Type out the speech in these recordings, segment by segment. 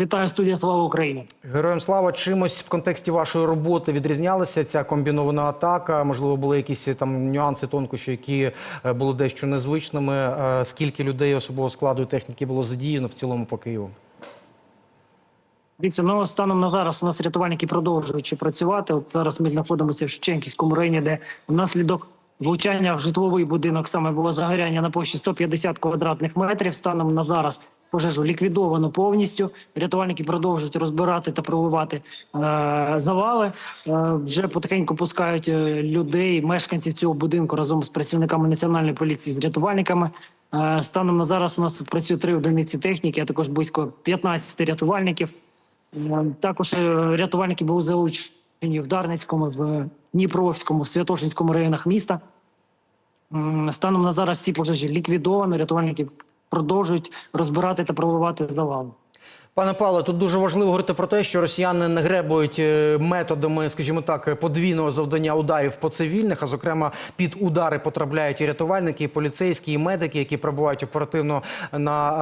Вітаю студія Слава Україні. Героям слава чимось в контексті вашої роботи відрізнялася ця комбінована атака. Можливо, були якісь там нюанси, тонкощі, які е, були дещо незвичними. Е, Скільки людей особового складу і техніки було задіяно в цілому по Києву? Дивіться, ну станом на зараз у нас рятувальники продовжують працювати. От зараз ми знаходимося в Шевченківському районі, де внаслідок влучання в житловий будинок саме було загоряння на площі 150 квадратних метрів. Станом на зараз пожежу ліквідовано повністю. Рятувальники продовжують розбирати та проливати е, завали. Е, вже потихеньку пускають е, людей, мешканців цього будинку разом з працівниками національної поліції, з рятувальниками. Е, станом на зараз у нас тут працює три одиниці техніки, а також близько 15 рятувальників. Е, Також е, рятувальники були залучені в Дарницькому, в Дніпровському, в Святошинському районах міста. Станом на зараз всі пожежі ліквідовано. Рятувальники продовжують розбирати та проливати завали. Пане Павло, тут дуже важливо говорити про те, що росіяни не гребують е, методами, скажімо так, подвійного завдання ударів по цивільних, а зокрема під удари потрапляють і рятувальники, і поліцейські, і медики, які прибувають оперативно на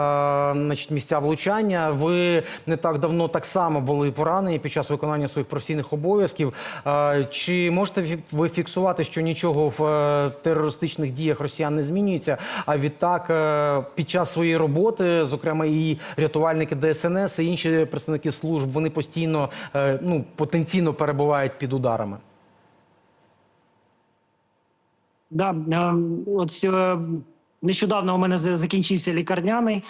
е, значить, місця влучання. Ви не так давно так само були поранені під час виконання своїх професійних обов'язків. Е, Чи можете ви фіксувати, що нічого в терористичних діях росіян не змінюється? А відтак, під час своєї роботи, зокрема, і рятувальники ДСНС, і інші представники служб, вони постійно е, ну потенційно перебувають під ударами. Да, е, от е, нещодавно у мене закінчився лікарняний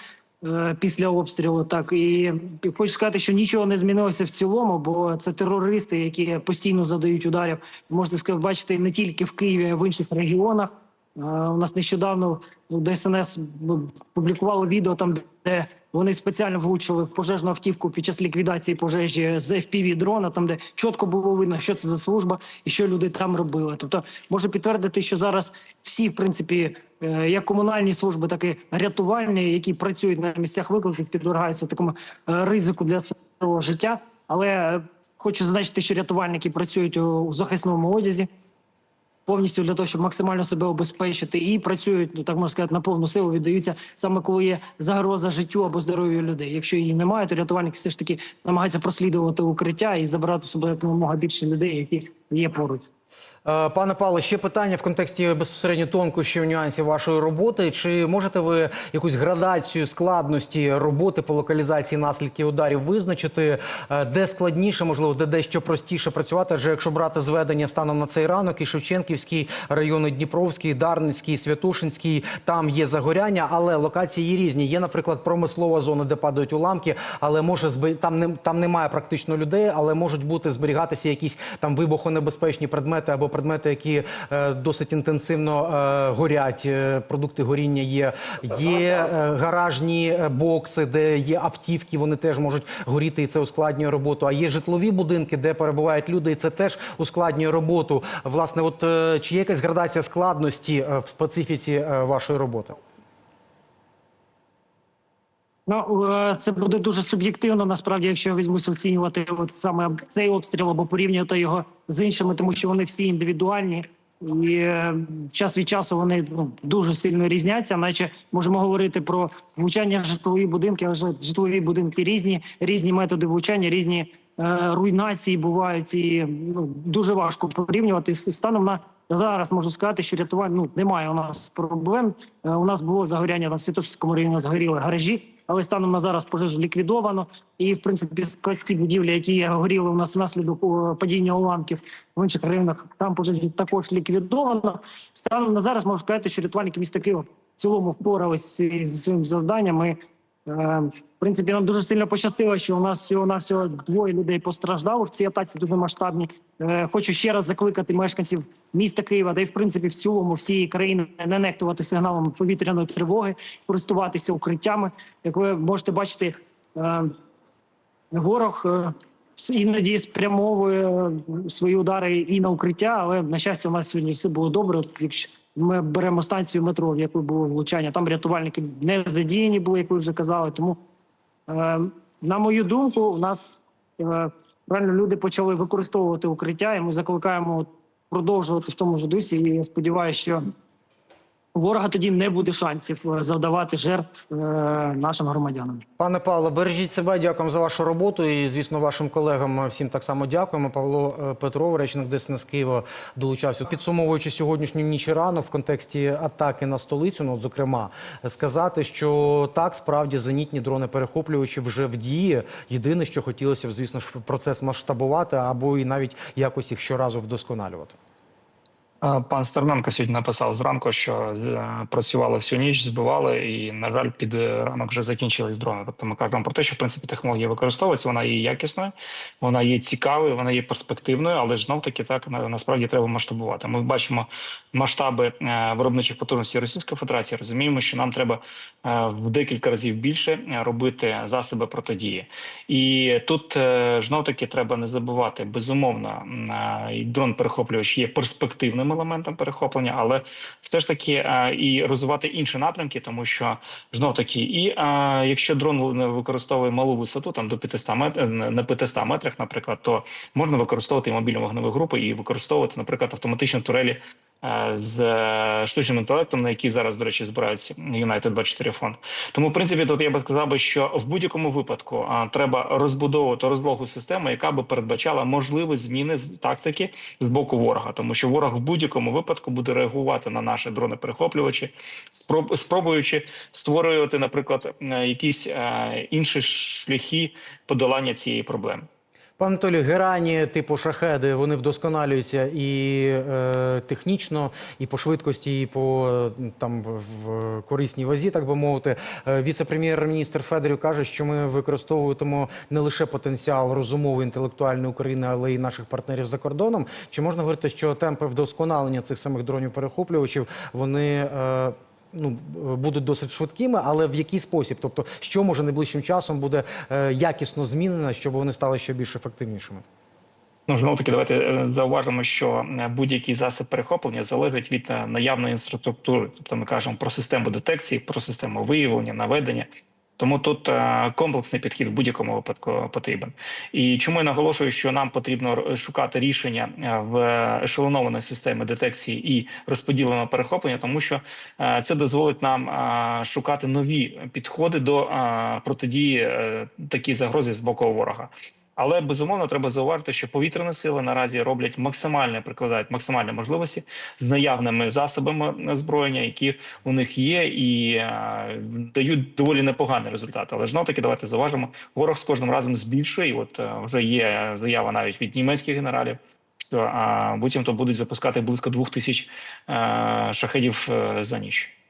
після обстрілу. Так і хочу сказати, що нічого не змінилося в цілому, бо це терористи, які постійно задають ударів. Можете бачити не тільки в Києві, а в інших регіонах. У нас нещодавно ну, ДСНС ну, публікувало відео там, де вони спеціально влучили в пожежну автівку під час ліквідації пожежі з fpv дрона, там де чітко було видно, що це за служба і що люди там робили. Тобто можу підтвердити, що зараз всі, в принципі, е, як комунальні служби, так і рятувальні, які працюють на місцях викликів, підвергаються такому е, ризику для свого життя. Але е, хочу зазначити, що рятувальники працюють у захисному одязі повністю для того, щоб максимально себе обезпечити, і працюють, ну так можна сказати, на повну силу віддаються саме коли є загроза життю або здоров'ю людей. Якщо її немає, то рятувальники все ж таки намагаються прослідувати укриття і забирати собою якомога більше людей, які є поруч. Е, Пане Павло, ще питання в контексті безпосередньо тонкощів нюансів вашої роботи. Чи можете ви якусь градацію складності роботи по локалізації наслідків ударів визначити, е, де складніше, можливо, де дещо простіше працювати? Адже якщо брати зведення станом на цей ранок, і Шевченківський райони Дніпровський, Дарницький, Святошинський, там є загоряння, але локації є різні. Є, наприклад, промислова зона, де падають уламки, але може там не там немає практично людей, але можуть бути зберігатися якісь там вибухонебезпечні предмети або предмети, які е, досить інтенсивно е, горять. е, Продукти горіння є. Є гаражні бокси, де є автівки, вони теж можуть горіти, і це ускладнює роботу. А є житлові будинки, де перебувають люди, і це теж ускладнює роботу. Власне, от чи є якась градація складності в специфіці вашої роботи? Ну е, це буде дуже суб'єктивно. Насправді, якщо я візьмуся оцінювати от саме цей обстріл або порівнювати його з іншими, тому що вони всі індивідуальні. І е, час від часу вони ну, дуже сильно різняться. Наче можемо говорити про влучання житлові будинки, але житлові будинки різні, різні методи влучання, різні е, руйнації бувають, і ну, дуже важко порівнювати станом на зараз. Можу сказати, що рятування ну немає у нас проблем. У нас було загоряння на Святошинському районі, згоріли гаражі. Але станом на зараз пожежу ліквідовано, і в принципі складські будівлі, які горіли у нас внаслідок падіння уламків в інших районах, там пожежі також ліквідовано. Станом на зараз можу сказати, що рятувальники міста Києва в цілому впорались зі своїм завданням. Ми, е, в принципі, нам дуже сильно пощастило, що у нас всього на двоє людей постраждало в цій атаці дуже масштабній. Е, хочу ще раз закликати мешканців міста Києва, де й в принципі в цілому всієї країни не нехтувати сигналами повітряної тривоги, користуватися укриттями. Як ви можете бачити, е, ворог е, іноді спрямовує е, свої удари і на укриття, але на щастя, у нас сьогодні все було добре. Якщо ми беремо станцію метро, в яку було влучання, там рятувальники не задіяні були, як ви вже казали. Тому, е, на мою думку, у нас е, люди почали використовувати укриття, і ми закликаємо продовжувати в тому ж дусі. І я сподіваюся, що ворога тоді не буде шансів е, завдавати жертв е, нашим громадянам. Пане Павло, бережіть себе, дякуємо за вашу роботу. І, звісно, вашим колегам всім так само дякуємо. Павло е, Петров, речник ДСНС з Києва, долучався. Підсумовуючи сьогоднішню ніч і ранок в контексті атаки на столицю, ну, зокрема, сказати, що так, справді зенітні дрони перехоплювачі вже в дії. Єдине, що хотілося б, звісно ж, процес масштабувати або і навіть якось їх щоразу вдосконалювати. Пан Стерненко сьогодні написав зранку, що е, працювали всю ніч, збивали, і на жаль, під е, ранок вже закінчились дрони. Тобто ми кажемо про те, що в принципі технологія використовується, вона є якісною, вона є цікавою, вона є перспективною, але ж знов таки так на- насправді треба масштабувати. Ми бачимо масштаби е, виробничих потужностей Російської Федерації. Розуміємо, що нам треба в декілька разів більше робити засоби протидії. І тут знов таки треба не забувати безумовно, дрон перехоплювач є перспективним елементом перехоплення, але все ж таки е, і розвивати інші напрямки, тому що знов таки, і е, якщо дрон використовує малу висоту, там до 500 метрів на 500 метрах, наприклад, то можна використовувати і мобільні вогневі групи і використовувати, наприклад, автоматичні турелі е, з е, штучним інтелектом, на які зараз, до речі, збираються United 24 фонд. Тому, в принципі, тут я би сказав би, що в будь-якому випадку а, треба розбудовувати розблогу систему, яка би передбачала можливі зміни тактики з боку ворога, тому що ворог в будь-якому випадку буде реагувати на наші дрони перехоплювачі, спроб, спробуючи створювати, наприклад, е, якісь е, інші шляхи подолання цієї проблеми. Пане Анатолій, герані типу шахеди вони вдосконалюються і е, технічно, і по швидкості, і по там в корисній вазі, так би мовити. Е, Віце-прем'єр-міністр Федорів каже, що ми використовуємо не лише потенціал розумовий інтелектуальної України, але й наших партнерів за кордоном. Чи можна говорити, що темпи вдосконалення цих самих дронів перехоплювачів вони е, ну, будуть досить швидкими, але в який спосіб? Тобто, що може найближчим часом буде е, якісно змінено, щоб вони стали ще більш ефективнішими? Ну, знову таки, давайте е, зауважимо, що е, будь-який засіб перехоплення залежить від наявної інфраструктури. Тобто ми кажемо про систему детекції, про систему виявлення, наведення. Тому тут е, комплексний підхід в будь-якому випадку потрібен. І чому я наголошую, що нам потрібно шукати рішення е, в ешелонованій системі детекції і розподіленого перехоплення, тому що е, це дозволить нам шукати нові підходи до протидії такій загрози з боку ворога. Але безумовно треба зауважити, що повітряні сили наразі роблять максимальне, прикладають максимальні можливості з наявними засобами озброєння, які у них є, і е, дають доволі непоганий результат. Але знов таки давайте зауважимо, ворог з кожним разом збільшує. От е, вже є заява навіть від німецьких генералів. Що а, буцімто будуть запускати близько двох тисяч е, шахедів за ніч.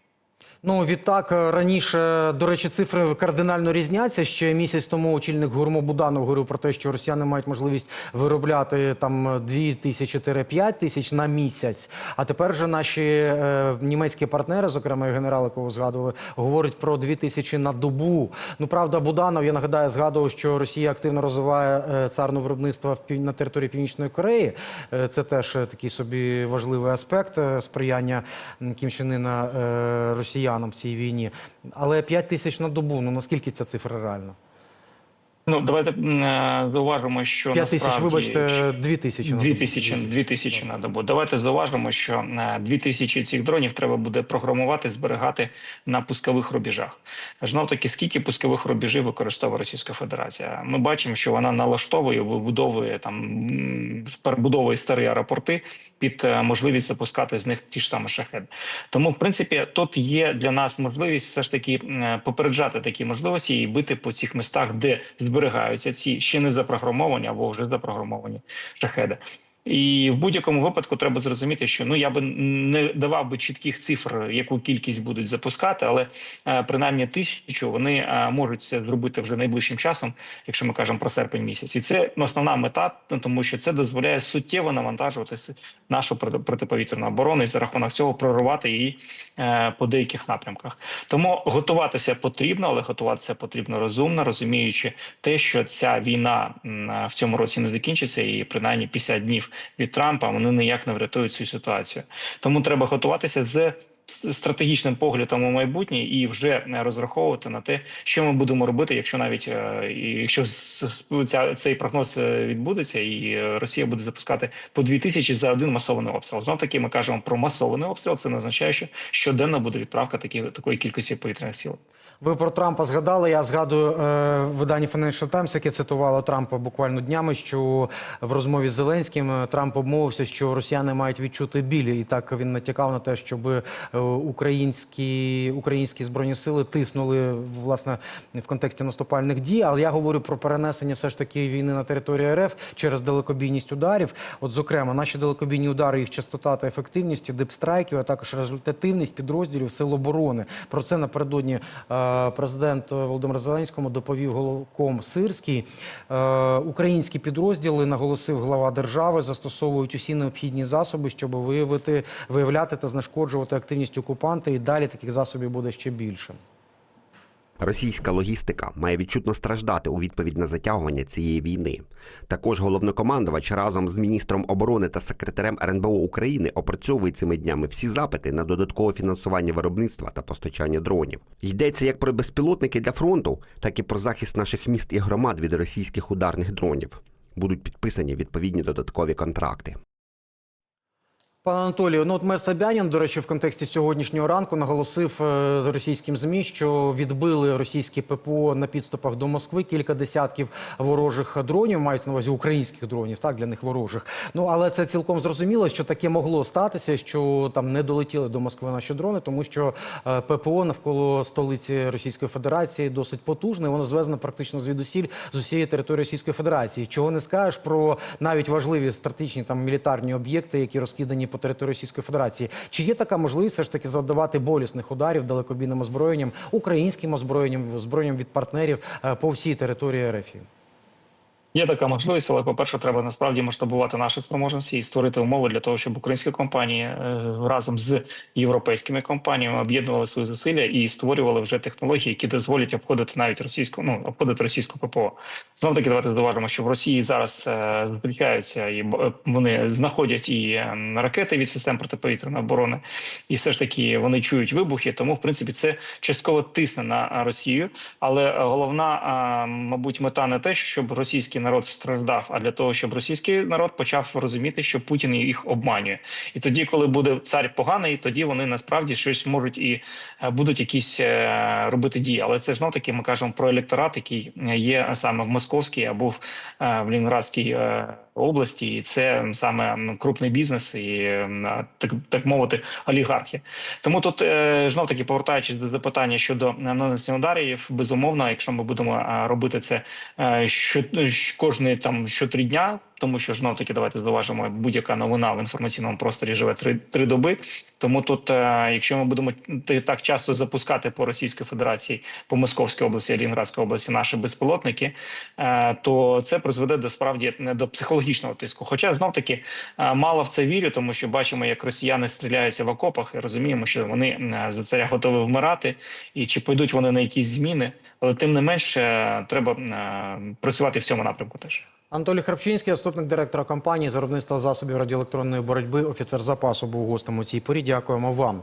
Ну відтак е, раніше, до речі, цифри кардинально різняться. Ще місяць тому очільник Гурмо Буданов говорив про те, що росіяни мають можливість виробляти там 2 тисячі-5 тисяч на місяць. А тепер же наші е, німецькі партнери, зокрема і генерал, якого згадували, говорять про 2 тисячі на добу. Ну правда, Буданов, я нагадаю, згадував, що Росія активно розвиває е, царне виробництво в пів... на території Північної Кореї. Е, це теж е, такий собі важливий аспект е, сприяння м, Кім Чен Ына, е, росіянам в цій війні. Але 5 тисяч на добу, ну наскільки ця цифра реальна? Ну давайте е, зауважимо, що 5 тисяч, насправді- вибачте, 2 тисячі. на Дві тисячі, дві тисячі на добу. Давайте зауважимо, що е, дві тисячі цих дронів треба буде програмувати, зберігати на пускових рубежах. Знов таки, скільки пускових рубежів використовує Російська Федерація? Ми бачимо, що вона налаштовує, вибудовує там перебудовує старі аеропорти під е, можливість запускати з них ті ж самі шахеди. Тому, в принципі, тут є для нас можливість все ж таки е, попереджати такі можливості і бити по цих містах, де зберігаються ці ще не запрограмовані або вже запрограмовані шахеди. І в будь-якому випадку треба зрозуміти, що ну я би не давав би чітких цифр, яку кількість будуть запускати, але е, принаймні тисячу вони е, можуть це зробити вже найближчим часом, якщо ми кажемо про серпень місяць. І це основна мета, тому що це дозволяє суттєво навантажувати нашу проти- протиповітряну оборону і за рахунок цього прорвати її е, по деяких напрямках. Тому готуватися потрібно, але готуватися потрібно розумно, розуміючи те, що ця війна в цьому році не закінчиться, і принаймні 50 днів від Трампа вони ніяк не врятують цю ситуацію. Тому треба готуватися з стратегічним поглядом у майбутнє і вже розраховувати на те, що ми будемо робити, якщо навіть е, якщо цей прогноз е, відбудеться, і е, Росія буде запускати по дві тисячі за один масований обстріл. Знов таки ми кажемо про масований обстріл. Це не означає, що щоденно буде відправка такої кількості повітряних сил. Ви про Трампа згадали. Я згадую е, видання Financial Times, яке цитувало Трампа буквально днями, що в розмові з Зеленським е, Трамп обмовився, що росіяни мають відчути біль. І так він натякав на те, щоб е, українські, українські збройні сили тиснули власне в контексті наступальних дій. Але я говорю про перенесення все ж таки війни на території РФ через далекобійність ударів. От, зокрема, наші далекобійні удари, їх частота та ефективність, дипстрайків, а також результативність підрозділів сил оборони. Про це напередодні президент Володимир Зеленському доповів головком Сирський. Е, Українські підрозділи, наголосив глава держави, застосовують усі необхідні засоби, щоб виявити, виявляти та знешкоджувати активність окупанта. І далі таких засобів буде ще більше. Російська логістика має відчутно страждати у відповідь на затягування цієї війни. Також головнокомандувач разом з міністром оборони та секретарем РНБО України опрацьовує цими днями всі запити на додаткове фінансування виробництва та постачання дронів. Йдеться як про безпілотники для фронту, так і про захист наших міст і громад від російських ударних дронів. Будуть підписані відповідні додаткові контракти. Пане Анатолію, ну от мер Собянін, до речі, в контексті сьогоднішнього ранку наголосив е, російським змі, що відбили російські ППО на підступах до Москви кілька десятків ворожих дронів, мають на увазі українських дронів, так для них ворожих. Ну але це цілком зрозуміло, що таке могло статися, що там не долетіли до Москви наші дрони, тому що е, ППО навколо столиці Російської Федерації досить потужне. Воно звезено практично звідусіль з усієї території Російської Федерації. Чого не скажеш про навіть важливі стратегічні там мілітарні об'єкти, які розкидані по території Російської Федерації. Чи є така можливість все ж таки завдавати болісних ударів далекобійним озброєнням, українським озброєнням, озброєнням від партнерів е, по всій території РФ? Є така можливість, але по-перше, треба насправді масштабувати наші спроможності і створити умови для того, щоб українські компанії е, разом з європейськими компаніями об'єднували свої зусилля і створювали вже технології, які дозволять обходити навіть російську, ну обходити російську ППО. Знов таки давайте здаважимо, що в Росії зараз е, зустрічаються і е, вони знаходять і ракети від систем протиповітряної оборони, і все ж таки вони чують вибухи. Тому, в принципі, це частково тисне на Росію. Але головна, мабуть, мета не те, щоб російський народ страждав, а для того, щоб російський народ почав розуміти, що Путін їх обманює. І тоді, коли буде цар поганий, тоді вони насправді щось можуть і е, будуть якісь е, робити дії. Але це знов таки ми кажемо про електорат, який є саме в Московській або в, е, Лінградській е, області, і це саме крупний бізнес і так, так мовити олігархи. Тому тут е, знов таки повертаючись до запитання щодо е, нанесення ударів, безумовно, якщо ми будемо робити це е, що кожні там що три дня. Тому що знов таки давайте зауважимо, будь-яка новина в інформаційному просторі живе три, три доби. Тому тут, е, якщо ми будемо так часто запускати по Російській Федерації, по Московській області, Лінградській області наші безпілотники, е, то це призведе до справді до психологічного тиску. Хоча знов таки е, мало в це вірю, тому що бачимо, як росіяни стріляються в окопах, і розуміємо, що вони за царя готові вмирати, і чи пойдуть вони на якісь зміни, але тим не менш е, треба працювати в цьому напрямку теж. Анатолій Храпчинський, заступник директора компанії з виробництва засобів радіоелектронної боротьби, офіцер запасу, був гостем у цій порі. Дякуємо вам.